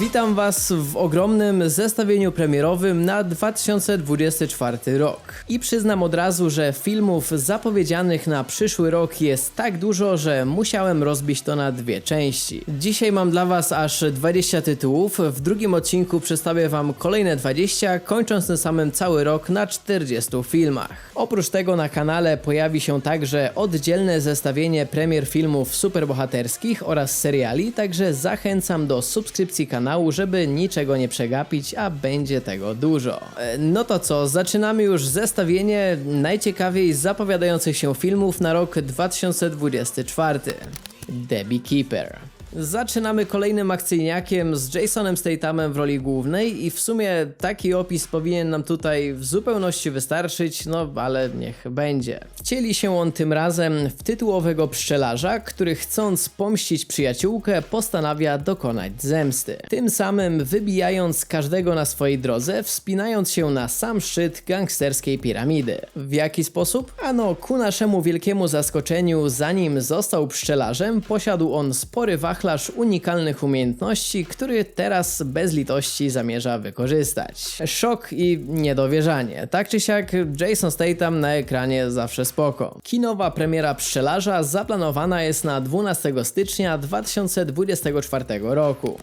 Witam Was w ogromnym zestawieniu premierowym na 2024 rok. I przyznam od razu, że filmów zapowiedzianych na przyszły rok jest tak dużo, że musiałem rozbić to na dwie części. Dzisiaj mam dla Was aż 20 tytułów, w drugim odcinku przedstawię Wam kolejne 20, kończąc tym samym cały rok na 40 filmach. Oprócz tego na kanale pojawi się także oddzielne zestawienie premier filmów superbohaterskich oraz seriali, także zachęcam do subskrypcji kanału, żeby niczego nie przegapić, a będzie tego dużo. E, No to co, zaczynamy już zestawienie najciekawiej zapowiadających się filmów na rok 2024. The Beekeeper. Zaczynamy kolejnym akcyjniakiem z Jasonem Stathamem w roli głównej i w sumie taki opis powinien nam tutaj w zupełności wystarczyć, no ale niech będzie. Wcieli się on tym razem w tytułowego pszczelarza, który chcąc pomścić przyjaciółkę postanawia dokonać zemsty. Tym samym wybijając każdego na swojej drodze, wspinając się na sam szczyt gangsterskiej piramidy. W jaki sposób? Ano, ku naszemu wielkiemu zaskoczeniu, zanim został pszczelarzem, posiadł on spory wachlarz unikalnych umiejętności, który teraz bez litości zamierza wykorzystać. Szok i niedowierzanie. Tak czy siak, Jason Statham na ekranie zawsze spoko. Kinowa premiera pszczelarza zaplanowana jest na 12 stycznia 2024 roku.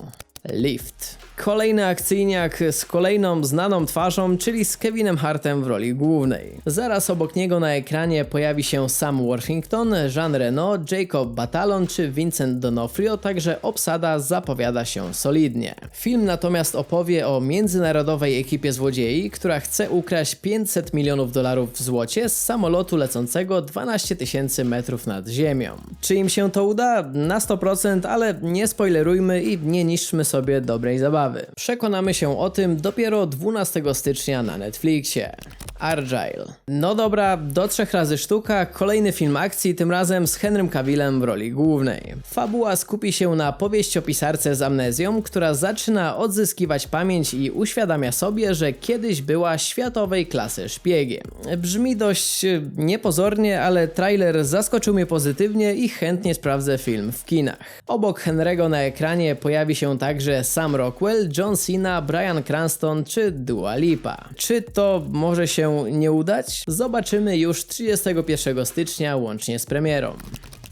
Lift. Kolejny akcyjniak z kolejną znaną twarzą, czyli z Kevinem Hartem w roli głównej. Zaraz obok niego na ekranie pojawi się Sam Worthington, Jean Reno, Jacob Batalon czy Vincent D'Onofrio, także obsada zapowiada się solidnie. Film natomiast opowie o międzynarodowej ekipie złodziei, która chce ukraść 500 milionów dolarów w złocie z samolotu lecącego 12 tysięcy metrów nad ziemią. Czy im się to uda? Na 100%, ale nie spoilerujmy i nie niszczmy sobie dobrej zabawy. Przekonamy się o tym dopiero 12 stycznia na Netflixie. Argyle. No dobra, do trzech razy sztuka, kolejny film akcji, tym razem z Henrym Cavillem w roli głównej. Fabuła skupi się na powieściopisarce z amnezją, która zaczyna odzyskiwać pamięć i uświadamia sobie, że kiedyś była światowej klasy szpiegiem. Brzmi dość e, niepozornie, ale trailer zaskoczył mnie pozytywnie i chętnie sprawdzę film w kinach. Obok Henry'ego na ekranie pojawi się także Sam Rockwell, John Cena, Brian Cranston czy Dua Lipa. Czy to może się nie udać? Zobaczymy już 31 stycznia łącznie z premierą.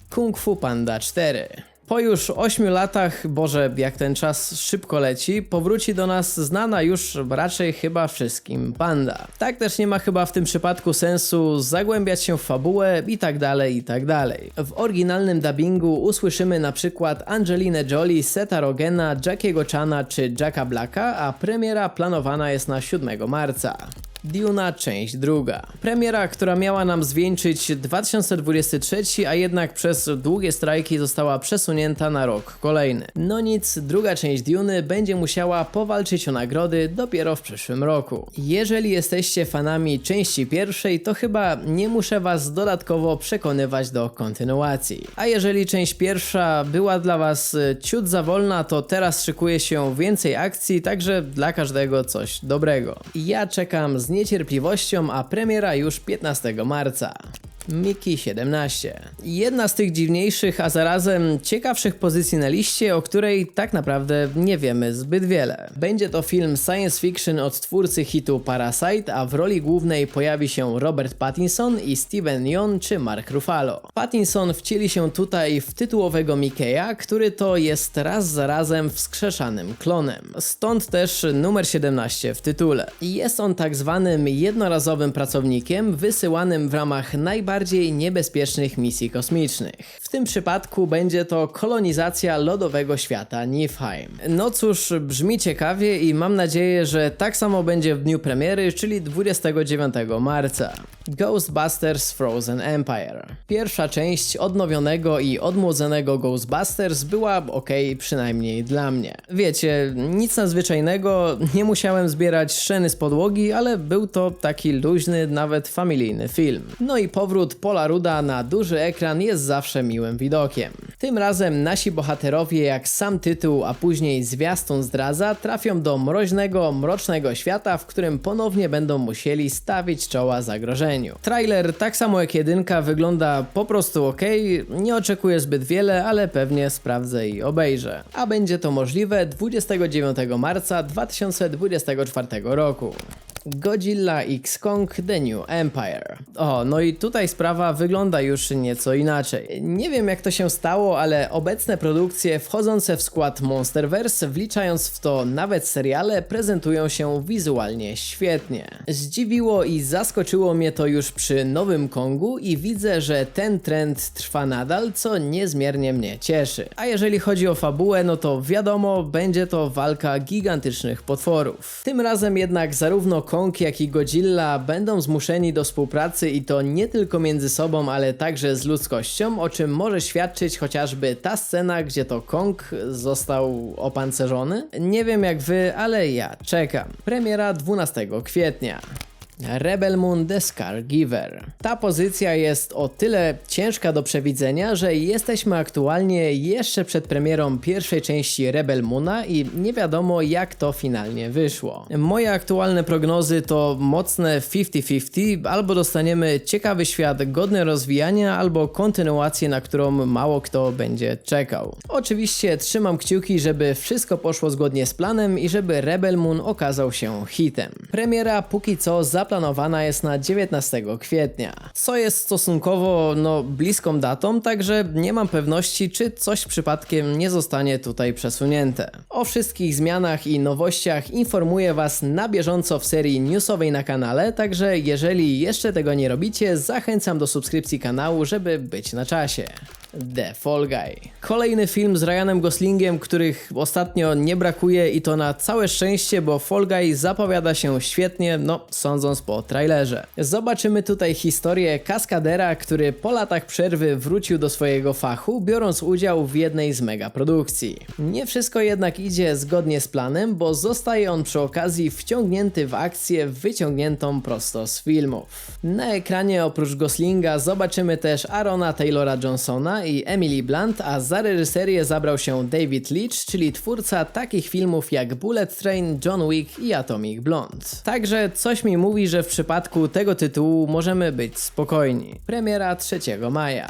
Kung Fu Panda 4. Po już 8 latach, Boże, jak ten czas szybko leci, powróci do nas znana już raczej chyba wszystkim panda. Tak też nie ma chyba w tym przypadku sensu zagłębiać się w fabułę i tak dalej, i tak dalej. W oryginalnym dubbingu usłyszymy na przykład Angelinę Jolie, Seta Rogena, Jackiego Chana czy Jacka Blacka, a premiera planowana jest na 7 marca. Duna część druga. Premiera, która miała nam zwieńczyć 2023, a jednak przez długie strajki została przesunięta na rok kolejny. No nic, druga część Duny będzie musiała powalczyć o nagrody dopiero w przyszłym roku. Jeżeli jesteście fanami części pierwszej, to chyba nie muszę was dodatkowo przekonywać do kontynuacji. A jeżeli część pierwsza była dla was y, ciut za wolna, to teraz szykuje się więcej akcji, także dla każdego coś dobrego. Ja czekam z niecierpliwością, a premiera już 15 marca. Miki 17. Jedna z tych dziwniejszych, a zarazem ciekawszych pozycji na liście, o której tak naprawdę nie wiemy zbyt wiele. Będzie to film science fiction od twórcy hitu Parasite, a w roli głównej pojawi się Robert Pattinson i Steven Yeun czy Mark Ruffalo. Pattinson wcieli się tutaj w tytułowego Mikeya, który to jest raz za razem wskrzeszanym klonem. Stąd też numer 17 w tytule. Jest on tak zwanym jednorazowym pracownikiem wysyłanym w ramach najbardziej niebezpiecznych misji kosmicznych. Tym przypadku będzie to kolonizacja lodowego świata Niflheim. No cóż, brzmi ciekawie i mam nadzieję, że tak samo będzie w dniu premiery, czyli 29 marca. Ghostbusters Frozen Empire. Pierwsza część odnowionego i odmłodzonego Ghostbusters była ok, przynajmniej dla mnie. Wiecie, nic nadzwyczajnego, nie musiałem zbierać szczeny z podłogi, ale był to taki luźny, nawet familijny film. No i powrót Pola Ruda na duży ekran jest zawsze miłym widokiem. Tym razem nasi bohaterowie, jak sam tytuł, a później zwiastun zdradza, trafią do mroźnego, mrocznego świata, w którym ponownie będą musieli stawić czoła zagrożeniu. Trailer, tak samo jak jedynka, wygląda po prostu ok, nie oczekuję zbyt wiele, ale pewnie sprawdzę i obejrzę. A będzie to możliwe 29 marca 2024 roku. Godzilla X Kong The New Empire. O, no i tutaj sprawa wygląda już nieco inaczej. Nie wiem jak to się stało, ale obecne produkcje wchodzące w skład Monsterverse, wliczając w to nawet seriale, prezentują się wizualnie świetnie. Zdziwiło i zaskoczyło mnie to już przy Nowym Kongu i widzę, że ten trend trwa nadal, co niezmiernie mnie cieszy. A jeżeli chodzi o fabułę, no to wiadomo, będzie to walka gigantycznych potworów. Tym razem jednak zarówno Kong, jak i Godzilla będą zmuszeni do współpracy i to nie tylko między sobą, ale także z ludzkością, o czym może świadczyć chociażby ta scena, gdzie to Kong został opancerzony. Nie wiem jak wy, ale ja czekam. Premiera 12 kwietnia. Rebel Moon The Scar Giver. Ta pozycja jest o tyle ciężka do przewidzenia, że jesteśmy aktualnie jeszcze przed premierą pierwszej części Rebel Moona i nie wiadomo jak to finalnie wyszło. Moje aktualne prognozy to mocne 50-50, albo dostaniemy ciekawy świat godny rozwijania, albo kontynuację, na którą mało kto będzie czekał. Oczywiście trzymam kciuki, żeby wszystko poszło zgodnie z planem i żeby Rebel Moon okazał się hitem. Premiera póki co zaplanowana jest na 19 kwietnia, co jest stosunkowo no bliską datą, także nie mam pewności, czy coś przypadkiem nie zostanie tutaj przesunięte. O wszystkich zmianach i nowościach informuję Was na bieżąco w serii newsowej na kanale, także jeżeli jeszcze tego nie robicie, zachęcam do subskrypcji kanału, żeby być na czasie. The Fall Guy. Kolejny film z Ryanem Goslingiem, których ostatnio nie brakuje i to na całe szczęście, bo Fall Guy zapowiada się świetnie, no sądząc po trailerze. Zobaczymy tutaj historię kaskadera, który po latach przerwy wrócił do swojego fachu, biorąc udział w jednej z megaprodukcji. Nie wszystko jednak idzie zgodnie z planem, bo zostaje on przy okazji wciągnięty w akcję wyciągniętą prosto z filmów. Na ekranie oprócz Goslinga zobaczymy też Arona Taylora Johnsona i Emily Blunt, a za reżyserię zabrał się David Leitch, czyli twórca takich filmów jak Bullet Train, John Wick i Atomic Blonde. Także coś mi mówi, że w przypadku tego tytułu możemy być spokojni. Premiera 3 maja.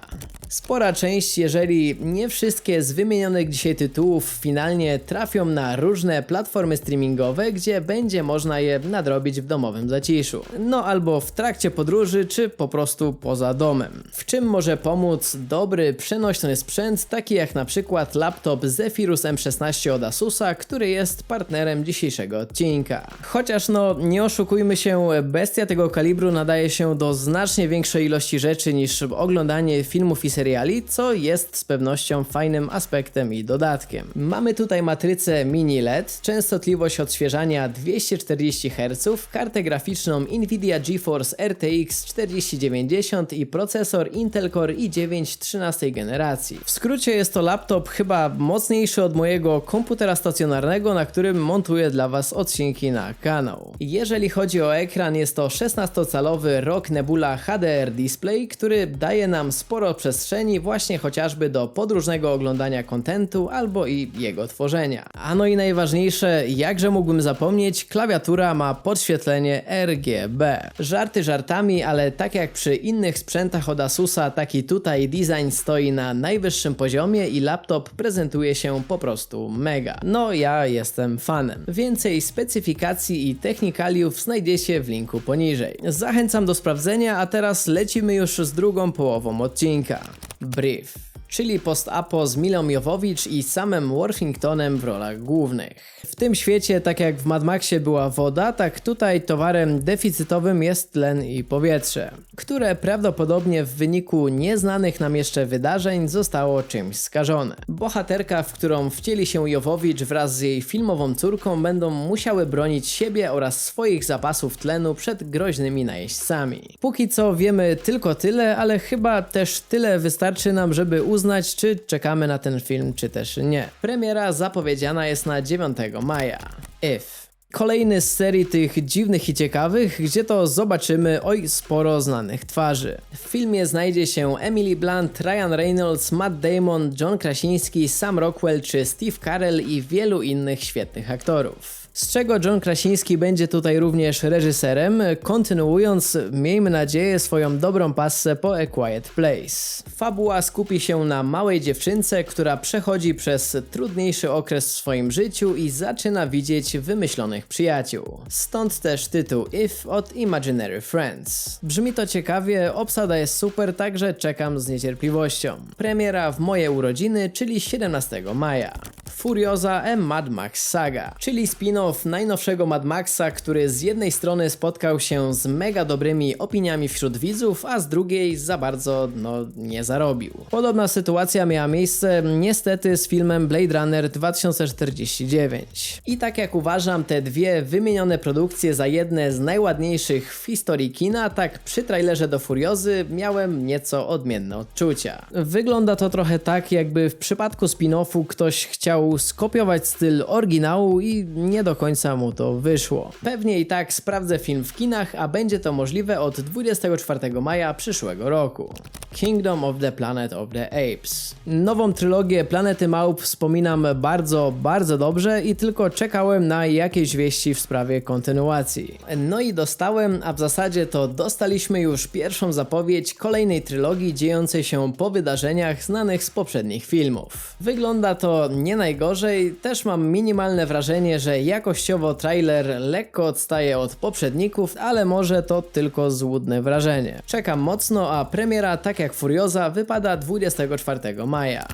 Spora część, jeżeli nie wszystkie z wymienionych dzisiaj tytułów finalnie trafią na różne platformy streamingowe, gdzie będzie można je nadrobić w domowym zaciszu. No albo w trakcie podróży, czy po prostu poza domem. W czym może pomóc dobry, przenośny sprzęt, taki jak na przykład laptop Zephyrus M16 od Asusa, który jest partnerem dzisiejszego odcinka. Chociaż no, nie oszukujmy się, bestia tego kalibru nadaje się do znacznie większej ilości rzeczy niż oglądanie filmów i seriali, co jest z pewnością fajnym aspektem i dodatkiem. Mamy tutaj matrycę mini LED, częstotliwość odświeżania 240 Hz, kartę graficzną Nvidia GeForce RTX 4090 i procesor Intel Core i9 13 generacji. W skrócie jest to laptop chyba mocniejszy od mojego komputera stacjonarnego, na którym montuję dla Was odcinki na kanał. Jeżeli chodzi o ekran, jest to 16-calowy ROG Nebula HDR display, który daje nam sporo przestrzeni właśnie chociażby do podróżnego oglądania kontentu albo i jego tworzenia. A no i najważniejsze, jakże mógłbym zapomnieć, klawiatura ma podświetlenie RGB. Żarty żartami, ale tak jak przy innych sprzętach od Asusa, taki tutaj design stoi na najwyższym poziomie i laptop prezentuje się po prostu mega. No ja jestem fanem. Więcej specyfikacji i technikaliów znajdziecie w linku poniżej. Zachęcam do sprawdzenia, a teraz lecimy już z drugą połową odcinka. brave. Czyli post-apo z Milą Jowowicz i samym Worthingtonem w rolach głównych. W tym świecie, tak jak w Mad Maxie była woda, tak tutaj towarem deficytowym jest tlen i powietrze, które prawdopodobnie w wyniku nieznanych nam jeszcze wydarzeń zostało czymś skażone. Bohaterka, w którą wcieli się Jowowicz wraz z jej filmową córką będą musiały bronić siebie oraz swoich zapasów tlenu przed groźnymi najeźdźcami. Póki co wiemy tylko tyle, ale chyba też tyle wystarczy nam, żeby uznać, czy czekamy na ten film, czy też nie. Premiera zapowiedziana jest na 9 maja. If. Kolejny z serii tych dziwnych i ciekawych, gdzie to zobaczymy oj sporo znanych twarzy. W filmie znajdzie się Emily Blunt, Ryan Reynolds, Matt Damon, John Krasiński, Sam Rockwell czy Steve Carell i wielu innych świetnych aktorów. Z czego John Krasiński będzie tutaj również reżyserem, kontynuując, miejmy nadzieję, swoją dobrą passę po A Quiet Place. Fabuła skupi się na małej dziewczynce, która przechodzi przez trudniejszy okres w swoim życiu i zaczyna widzieć wymyślonych przyjaciół. Stąd też tytuł If od Imaginary Friends. Brzmi to ciekawie, obsada jest super, także czekam z niecierpliwością. Premiera w moje urodziny, czyli 17 maja. Furioza M Mad Max Saga, czyli spin-off najnowszego Mad Maxa, który z jednej strony spotkał się z mega dobrymi opiniami wśród widzów, a z drugiej za bardzo no nie zarobił. Podobna sytuacja miała miejsce niestety z filmem Blade Runner 2049. I tak jak uważam te dwie wymienione produkcje za jedne z najładniejszych w historii kina, tak przy trailerze do Furiozy miałem nieco odmienne odczucia. Wygląda to trochę tak, jakby w przypadku spin-offu ktoś chciał skopiować styl oryginału i nie do końca mu to wyszło. Pewnie i tak sprawdzę film w kinach, a będzie to możliwe od 24 maja przyszłego roku. Kingdom of the Planet of the Apes. Nową trylogię Planety Małp wspominam bardzo, bardzo dobrze i tylko czekałem na jakieś wieści w sprawie kontynuacji. No i dostałem, a w zasadzie to dostaliśmy już pierwszą zapowiedź kolejnej trylogii dziejącej się po wydarzeniach znanych z poprzednich filmów. Wygląda to nie najgorzej, też mam minimalne wrażenie, że jakościowo trailer lekko odstaje od poprzedników, ale może to tylko złudne wrażenie. Czekam mocno, a premiera tak jak Furioza wypada 24 maja.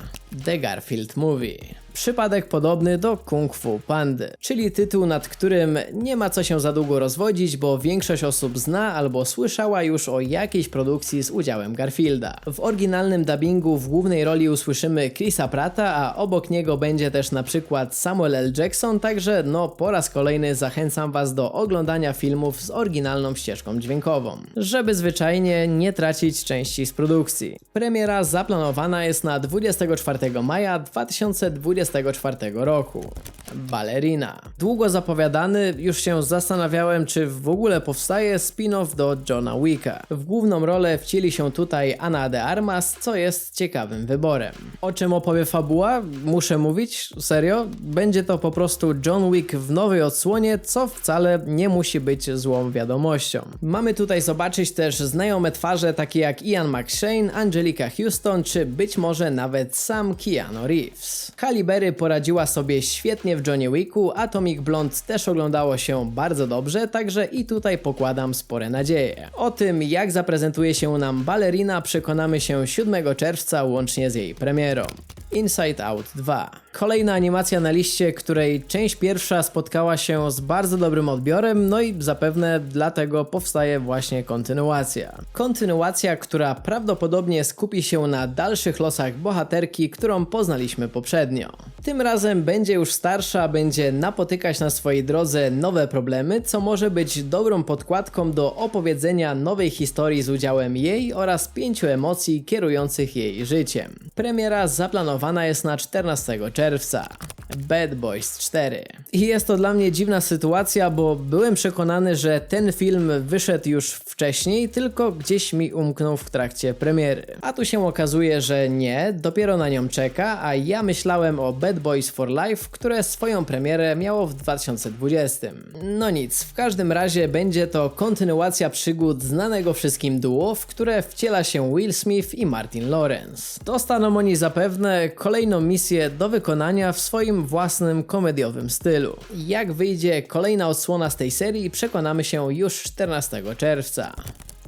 The Garfield Movie. Przypadek podobny do Kung Fu Pandy, czyli tytuł, nad którym nie ma co się za długo rozwodzić, bo większość osób zna albo słyszała już o jakiejś produkcji z udziałem Garfielda. W oryginalnym dubbingu w głównej roli usłyszymy Chrisa Prata, a obok niego będzie też na przykład Samuel L. Jackson, także no po raz kolejny zachęcam Was do oglądania filmów z oryginalną ścieżką dźwiękową, żeby zwyczajnie nie tracić części z produkcji. Premiera zaplanowana jest na 24 maja 2020 2024 roku. Ballerina. Długo zapowiadany, już się zastanawiałem, czy w ogóle powstaje spin-off do Johna Wicka. W główną rolę wcieli się tutaj Anna de Armas, co jest ciekawym wyborem. O czym opowie fabuła? Muszę mówić? Serio? Będzie to po prostu John Wick w nowej odsłonie, co wcale nie musi być złą wiadomością. Mamy tutaj zobaczyć też znajome twarze takie jak Ian McShane, Angelica Houston, czy być może nawet sam Keanu Reeves. Berry poradziła sobie świetnie w Johnny Wicku, Atomic Blonde też oglądało się bardzo dobrze, także i tutaj pokładam spore nadzieje. O tym, jak zaprezentuje się nam balerina, przekonamy się 7 czerwca łącznie z jej premierą. Inside Out 2. Kolejna animacja na liście, której część pierwsza spotkała się z bardzo dobrym odbiorem, no i zapewne dlatego powstaje właśnie kontynuacja. Kontynuacja, która prawdopodobnie skupi się na dalszych losach bohaterki, którą poznaliśmy poprzednio. Tym razem będzie już starsza, będzie napotykać na swojej drodze nowe problemy, co może być dobrą podkładką do opowiedzenia nowej historii z udziałem jej oraz pięciu emocji kierujących jej życiem. Premiera zaplanowana jest na 14 czerwca. Bad Boys 4. I jest to dla mnie dziwna sytuacja, bo byłem przekonany, że ten film wyszedł już wcześniej, tylko gdzieś mi umknął w trakcie premiery. A tu się okazuje, że nie, dopiero na nią czeka, a ja myślałem o Bad Boys for Life, które swoją premierę miało w 2020. No nic, w każdym razie będzie to kontynuacja przygód znanego wszystkim duo, w które wciela się Will Smith i Martin Lawrence. Dostaną oni zapewne kolejną misję do wykonania w swoim własnym komediowym stylu. Jak wyjdzie kolejna odsłona z tej serii, przekonamy się już 14 czerwca.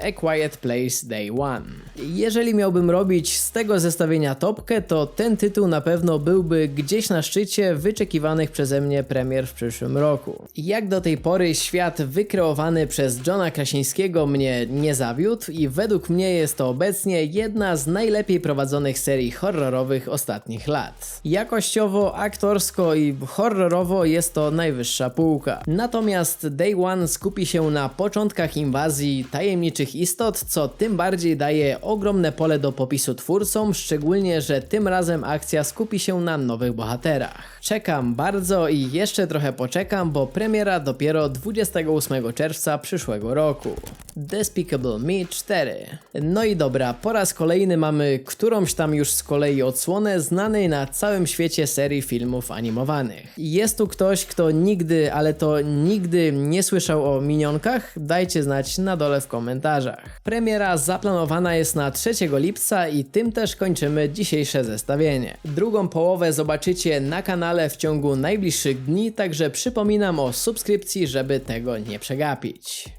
A Quiet Place Day One. Jeżeli miałbym robić z tego zestawienia topkę, to ten tytuł na pewno byłby gdzieś na szczycie wyczekiwanych przeze mnie premier w przyszłym roku. Jak do tej pory świat wykreowany przez Johna Krasińskiego mnie nie zawiódł i według mnie jest to obecnie jedna z najlepiej prowadzonych serii horrorowych ostatnich lat. Jakościowo, aktorsko i horrorowo jest to najwyższa półka. Natomiast Day One skupi się na początkach inwazji tajemniczych istot, co tym bardziej daje ogromne pole do popisu twórcom, szczególnie, że tym razem akcja skupi się na nowych bohaterach. Czekam bardzo i jeszcze trochę poczekam, bo premiera dopiero 28 czerwca przyszłego roku. Despicable Me 4. No i dobra, po raz kolejny mamy którąś tam już z kolei odsłonę znanej na całym świecie serii filmów animowanych. Jest tu ktoś, kto nigdy, ale to nigdy nie słyszał o minionkach? Dajcie znać na dole w Premiera zaplanowana jest na 3 lipca i tym też kończymy dzisiejsze zestawienie. Drugą połowę zobaczycie na kanale w ciągu najbliższych dni, także przypominam o subskrypcji, żeby tego nie przegapić.